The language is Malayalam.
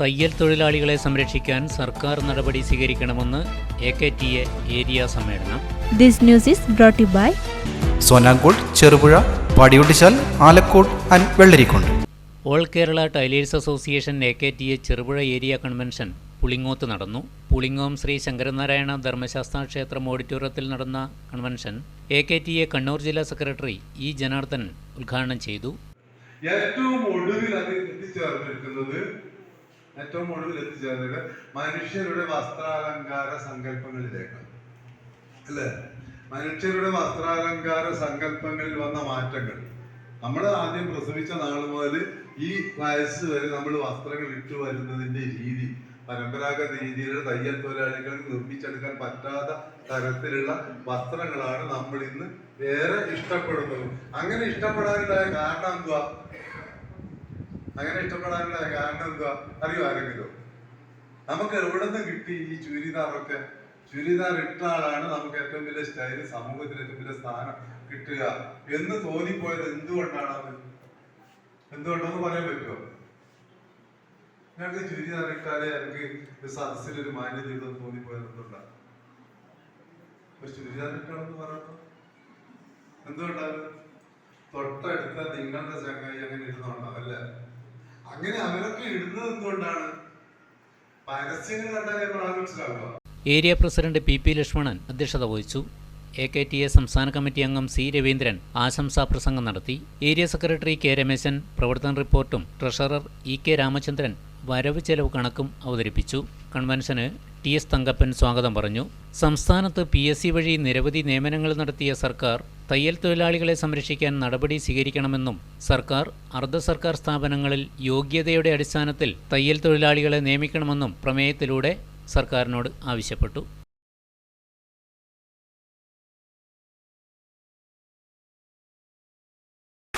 തയ്യൽ തൊഴിലാളികളെ സംരക്ഷിക്കാൻ സർക്കാർ നടപടി സ്വീകരിക്കണമെന്ന് A K T A area സമ്മേളനം. This news is brought by you by Sonankode Cherupuzha Padiyottuchal Alakode and Vellarikundu all Kerala tailors association A K T A Cherupuzha area convention Pulingoth നടന്നു. പുളിങ്ങോം ശ്രീ ശങ്കരനാരായണ ധർമ്മശാസ്ത്ര ക്ഷേത്രം ഓഡിറ്റോറിയത്തിൽ നടന്ന convention A K T A Kannur ജില്ലാ സെക്രട്ടറി ഇ ജനാർദ്ദൻ ഉദ്ഘാടനം ചെയ്തു. ഏറ്റവും ഒടുവിൽ അതിൽ എത്തിച്ചേർന്നിരിക്കുന്നത് ഏറ്റവും ഒടുവിൽ എത്തിച്ചേർന്നത് മനുഷ്യരുടെ വസ്ത്രാലങ്കാര സങ്കല്പങ്ങളിലേക്കാണ്. അല്ലേ? മനുഷ്യരുടെ വസ്ത്രാലങ്കാര സങ്കല്പങ്ങളിൽ വന്ന മാറ്റങ്ങൾ. നമ്മൾ ആദ്യം പ്രസവിച്ച നാൾ മുതൽ ഈ വയസ്സ് വരെ നമ്മൾ വസ്ത്രങ്ങൾ ഇട്ടു വരുന്നതിന്റെ രീതി പരമ്പരാഗത രീതിയിലുള്ള തയ്യൽ തൊഴിലാളികൾ നിർമ്മിച്ചെടുക്കാൻ പറ്റാത്ത തരത്തിലുള്ള വസ്ത്രങ്ങളാണ് നമ്മൾ ഇന്ന് ഏറെ ഇഷ്ടപ്പെടുന്നത്. അങ്ങനെ ഇഷ്ടപ്പെടാനുണ്ടായ കാരണം എന്തുവാ? അങ്ങനെ ഇഷ്ടപ്പെടാനുള്ള കാരണം എന്തുവാ? അറിയോ ആരെങ്കിലും? നമുക്ക് എവിടെ നിന്ന് കിട്ടി ഈ ചുരിദാറൊക്കെ? ചുരിദാർ ഇട്ട ആളാണ് നമുക്ക് ഏറ്റവും വലിയ സ്റ്റൈൽ സമൂഹത്തിൽ ഏറ്റവും വലിയ സ്ഥാനം കിട്ടുക എന്ന് തോന്നിപ്പോയത് എന്തുകൊണ്ടാണ് അത്? എന്തുകൊണ്ടെന്ന് പറയാൻ പറ്റുമോ? ഞങ്ങൾക്ക് ചുരിദാർ ഇട്ടാലേ ഞങ്ങൾക്ക് സദസ്സിൽ ഒരു മാന്യ ജീവിതം തോന്നിപ്പോയത് എന്തുകൊണ്ടാണ് ഒരു ചുരിദാർ ഇട്ടാണെന്ന് എന്തുകൊണ്ടാണ്? തൊട്ടടുത്ത നിങ്ങളുടെ ചങ്ങായി അങ്ങനെ ഇടുന്നുണ്ടോ അല്ല? അങ്ങനെ എന്തുകൊണ്ടാണ്? Area president P P Lakshmanan അധ്യക്ഷത വഹിച്ചു. എ കെ ടി എ സംസ്ഥാന കമ്മിറ്റി അംഗം സി രവീന്ദ്രൻ ആശംസാ പ്രസംഗം നടത്തി. ഏരിയ സെക്രട്ടറി കെ രമേശൻ പ്രവർത്തന റിപ്പോർട്ടും ട്രഷറർ ഇ കെ രാമചന്ദ്രൻ വരവ് ചെലവ് കണക്കും അവതരിപ്പിച്ചു. കൺവെൻഷന് ടി എസ് തങ്കപ്പൻ സ്വാഗതം പറഞ്ഞു. സംസ്ഥാനത്ത് പി എസ് സി വഴി നിരവധി നിയമനങ്ങൾ നടത്തിയ സർക്കാർ തയ്യൽ തൊഴിലാളികളെ സംരക്ഷിക്കാൻ നടപടി സ്വീകരിക്കണമെന്നും സർക്കാർ അർദ്ധ സർക്കാർ സ്ഥാപനങ്ങളിൽ യോഗ്യതയുടെ അടിസ്ഥാനത്തിൽ തയ്യൽ തൊഴിലാളികളെ നിയമിക്കണമെന്നും പ്രമേയത്തിലൂടെ സർക്കാരിനോട് ആവശ്യപ്പെട്ടു.